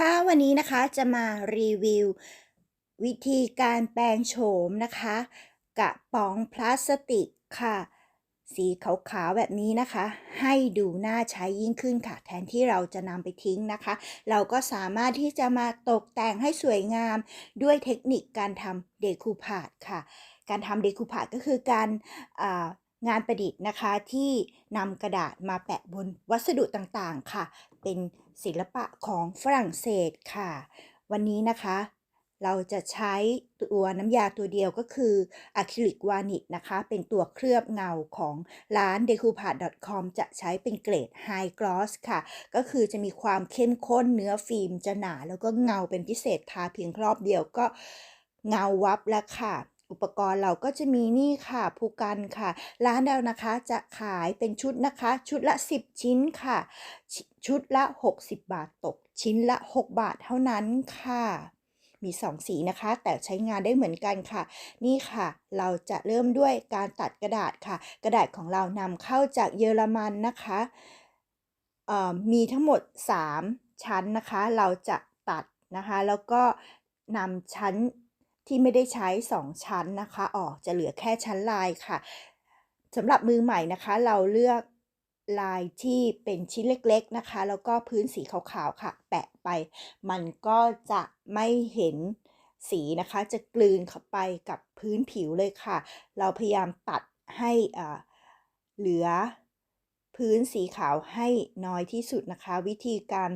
ค่ะวันนี้นะคะจะมารีวิว วิธีการแปลงโฉมนะคะ กระป๋องพลาสติกค่ะ สีขาวๆแบบนี้นะคะ ให้ดูน่าใช้ยิ่งขึ้นค่ะ แทนที่เราจะนำไปทิ้งนะคะ เราก็สามารถที่จะมาตกแต่งให้สวยงามด้วยเทคนิคการทำเดคูพาดค่ะ การทำเดคูพาดก็คือการงานประดิษฐ์นะคะที่นำกระดาษมาแปะบนวัสดุต่างๆค่ะ เป็น ศิลปะของฝรั่งเศสค่ะ วันนี้นะคะ เราจะใช้ตัวน้ำยาตัวเดียวก็คืออะคริลิกวานิชนะคะ เป็นตัวเคลือบเงาของร้าน decoupad.com จะใช้เป็นเกรด High Gloss ค่ะ ก็คือจะมีความเข้มข้นเนื้อฟิล์มจะหนา แล้วก็เงาเป็นพิเศษทาเพียงรอบเดียวก็เงาวับแล้วค่ะ อุปกรณ์เราก็จะมีนี่ค่ะภูกันค่ะ ร้านเรานะคะจะขายเป็นชุดนะคะ ชุดละ 10 ชิ้นค่ะ ชุดละ 60 บาทตก ชิ้นละ 6 บาทเท่านั้นค่ะมี 2 สีนะคะ แต่ใช้งานได้เหมือนกันค่ะ นี่ค่ะ เราจะเริ่มด้วยการตัดกระดาษค่ะ กระดาษของเรานำเข้าจากเยอรมันนะคะมีทั้งหมด 3 ชั้นนะคะ เราจะตัดนะคะ แล้วก็นำชั้น ที่ไม่ได้ใช้ 2 ชั้นนะคะ ออกจะเหลือแค่ชั้นลายค่ะสำหรับมือใหม่นะคะ เราเลือกลายที่เป็นชิ้นเล็กๆนะคะ แล้วก็พื้นสีขาวๆค่ะ แปะไป มันก็จะไม่เห็นสีนะคะ จะกลืนเข้าไปกับพื้นผิวเลยค่ะ เราพยายามตัดให้เหลือพื้นสีขาวให้น้อยที่สุดนะคะ วิธีการ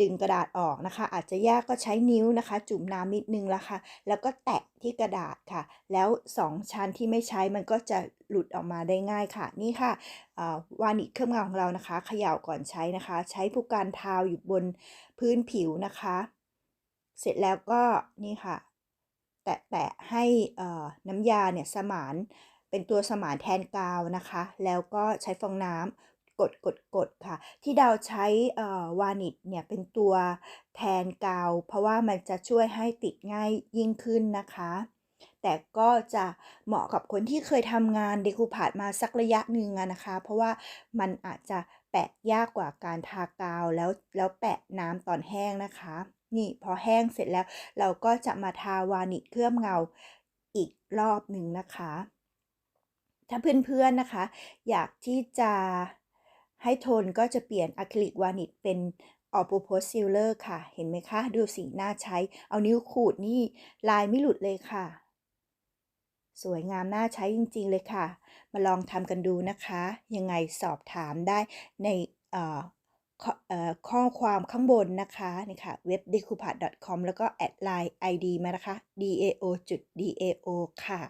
ดึงกระดาษออกนะคะ อาจจะยากก็ใช้นิ้วนะคะ จุ่มน้ำนิดนึงแล้วค่ะ แล้วก็แตะที่กระดาษค่ะ แล้ว 2 ชั้นที่ไม่ใช้มันก็จะหลุดออกมาได้ง่ายค่ะ นี่ค่ะวานิชเครื่องเงาของเรานะคะเขย่าก่อนใช้นะคะ ใช้ผู้การทาวอยู่บนพื้นผิวนะคะ เสร็จแล้วก็นี่ค่ะ แตะๆให้น้ำยาเนี่ยสมานเป็นตัวสมานแทนกาวนะคะ แล้วก็ใช้ฟองน้ำ กดกดกดค่ะ ที่ดาวใช้วานิชเนี่ยเป็นตัวแทนกาว เพราะว่ามันจะช่วยให้ติดง่ายยิ่งขึ้นนะคะ แต่ก็จะเหมาะกับคนที่เคยทำงานเดคูพาดมาสักระยะหนึ่งนะคะ เพราะว่ามันอาจจะแปะยากกว่าการทากาวแล้วแล้วแปะน้ำตอนแห้งนะคะ นี่พอแห้งเสร็จแล้ว เราก็จะมาทาวานิชเคลือบเงาอีกรอบหนึ่งนะคะถ้าเพื่อนๆนะคะ อยากที่จะ ให้โทนก็จะเปลี่ยนอะคริลิกวานิชเป็นออโปโพซิลเลอร์ค่ะ เห็นไหมคะ ดูสีน่าใช้ เอานิ้วขูดนี่ ลายไม่หลุดเลยค่ะ สวยงามน่าใช้จริง ๆ เลยค่ะ มาลองทำกันดูนะคะ ยังไงสอบถามได้ในข้อความข้างบนนะคะนี่ค่ะเว็บ decoupad.com แล้วก็แอดไลน์ ID มานะคะ dao.dao ค่ะ